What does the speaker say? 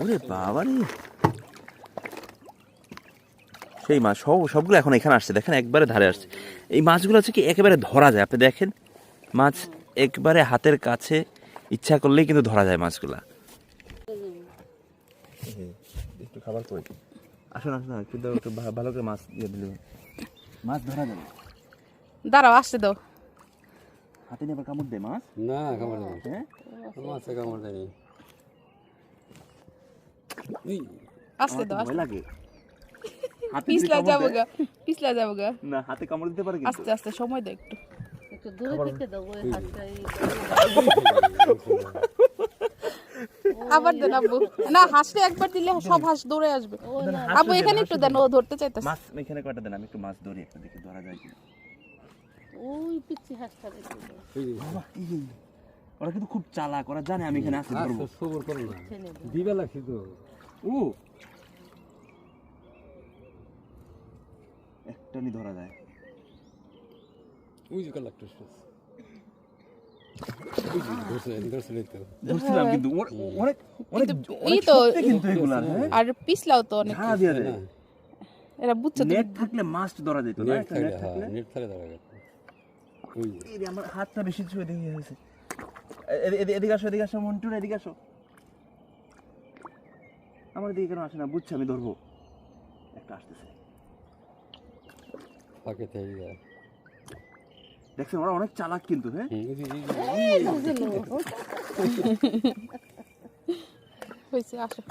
ওরে বাবা রে সেই মাছ সব সবগুলো এখন এখানে আসছে। দেখেন একবারে ধারে আসছে। এই মাছগুলো হচ্ছে কি একেবারে ধরা যায়। আপনি দেখেন মাছ একবারে হাতের কাছে ইচ্ছা করলেই কিন্তু ধরা যায় মাছগুলা। একটু খাবার করে আসুন আসুন একটু একটু ভালো করে মাছ দিয়ে দিলে মাছ ধরা যাবে। দাঁড়াও আসতে দাও হাতে নিয়ে আবার কামড় দেয় মাছ? না কামড় দেয় হ্যাঁ? মাছে কামড় দেয়নি। আসতে দাও ভয় লাগে। পিছলা যাব গা পিছলা যাব গা না হাতে কামড় দিতে পারে আস্তে আস্তে সময় দে একটু। একটু দূরে থেকে দাও ওই হাতটাই আবার দেন আব্বু। না হাসলে একবার দিলে সব হাঁস দৌড়ে আসবে। আব্বু এখানে একটু দেন ও ধরতে চাইতেছে। মাছ এখানে কয়টা দেন? আমি একটু মাছ ধরি একটা দেখি ধরা যায় কিনা। ওই পিচ্ছি হাঁসটা রেখে এই, ওরা কিন্তু খুব চালাক ওরা জানে আমি এখানে আসতে ধরবো সবর করো না। দিবে। লাগছে তো ও! একটানি ধরা যায়। ওই যে অনেক হ্যাঁ? আর পিছলাও তো অনেক ঝাড়া দিয়ে দেয় এরা বুঝছে নেট থাকলে মাছ ধরা যেত। নেট একটা থাকে নেট হ্যাঁ থাকলে নেট থাকে দাঁড়া গেছে ওই যে এই রে, আমার হাতটা বেশি ছুঁয়ে দেখে হয়েছে। এ- এ- এদিকে আসো এদিকে আসো মন্টুর এদিকে আসো। আমার এদিকে কেন আসে না? বুঝছি আমি ধরবো। একটা আসতেছে। ফাঁকে থেকে যায়। দেখছেন ওরা অনেক চালাক কিন্তু হ্যাঁ? হয়েছে আসো!